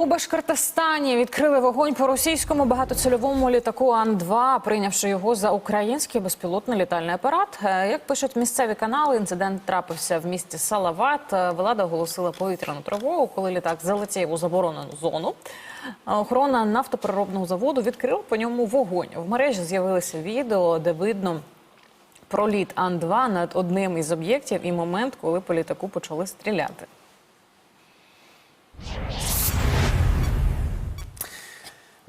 У Башкортостані відкрили вогонь по російському багатоцільовому літаку Ан-2, прийнявши його за український безпілотний літальний апарат. Е, Як пишуть місцеві канали, інцидент трапився в місті Салават. Е, Влада оголосила повітряну тривогу, коли літак залетів у заборонену зону. Е, Охорона нафтопереробного заводу відкрила по ньому вогонь. В мережі з'явилося відео, де видно проліт Ан-2 над одним із об'єктів і момент, коли по літаку почали стріляти.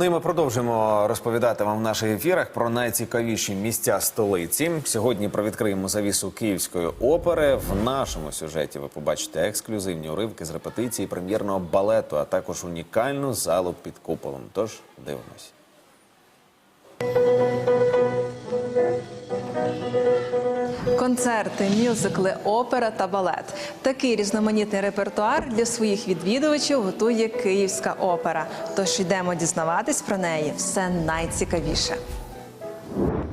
Ну і ми продовжуємо розповідати вам в наших ефірах про найцікавіші місця столиці. Сьогодні провідкриємо завісу Київської опери. В нашому сюжеті ви побачите ексклюзивні уривки з репетиції прем'єрного балету, а також унікальну залу під куполом. Тож дивимось. Концерти, мюзикли, опера та балет. Такий різноманітний репертуар для своїх відвідувачів готує Київська опера. Тож йдемо дізнаватись про неї все найцікавіше.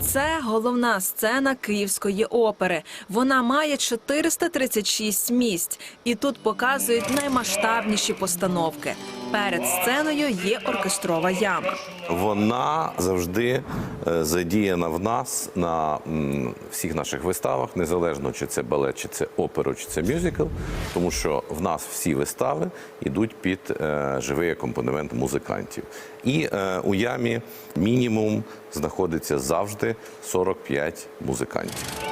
Це головна сцена Київської опери. Вона має 436 місць, і тут показують наймасштабніші постановки. Перед сценою є оркестрова яма. Вона завжди е, задіяна в нас на всіх наших виставах, незалежно чи це балет, чи це опера, чи це мюзикл, тому що в нас всі вистави йдуть під е, живий акомпанемент музикантів. І е, у ямі мінімум знаходиться завжди 45 музикантів.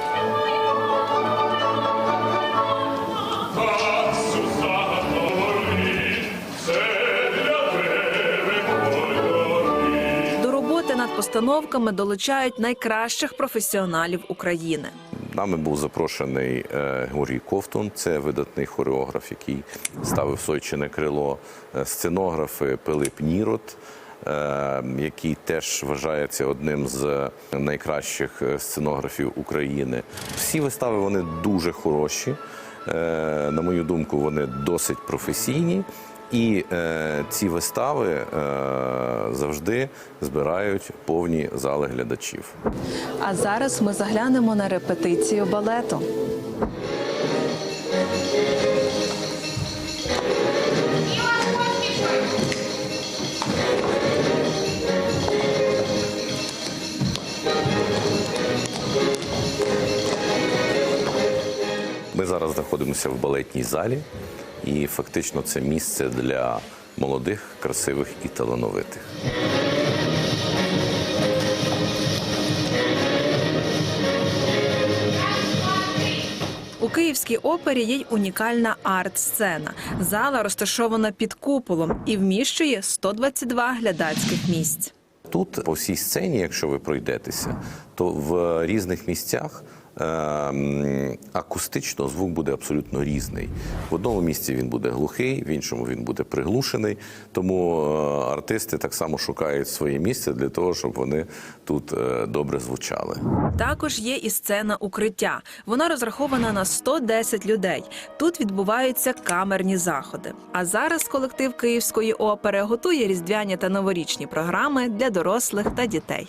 Над постановками долучають найкращих професіоналів України. Нами був запрошений е, Георгій Ковтун, це видатний хореограф, який ставив Сойчине крило, е, сценографи Пилип Нірот, е, який теж вважається одним з найкращих сценографів України. Всі вистави вони дуже хороші. На мою думку, вони досить професійні. І е, ці вистави е, завжди збирають повні зали глядачів. А зараз ми заглянемо на репетицію балету. Ми зараз знаходимося в балетній залі, і фактично це місце для молодих, красивих і талановитих. У Київській опері є й унікальна арт-сцена. Зала розташована під куполом і вміщує 122 глядацьких місць. Тут по всій сцені, якщо ви пройдетеся, то в різних місцях. Ем, Акустично звук буде абсолютно різний. В одному місці він буде глухий, в іншому він буде приглушений. Тому е, артисти так само шукають своє місце для того, щоб вони тут е, добре звучали. Також є і сцена укриття. Вона розрахована на 110 людей. Тут відбуваються камерні заходи. А зараз колектив Київської опери готує різдвяні та новорічні програми для дорослих та дітей.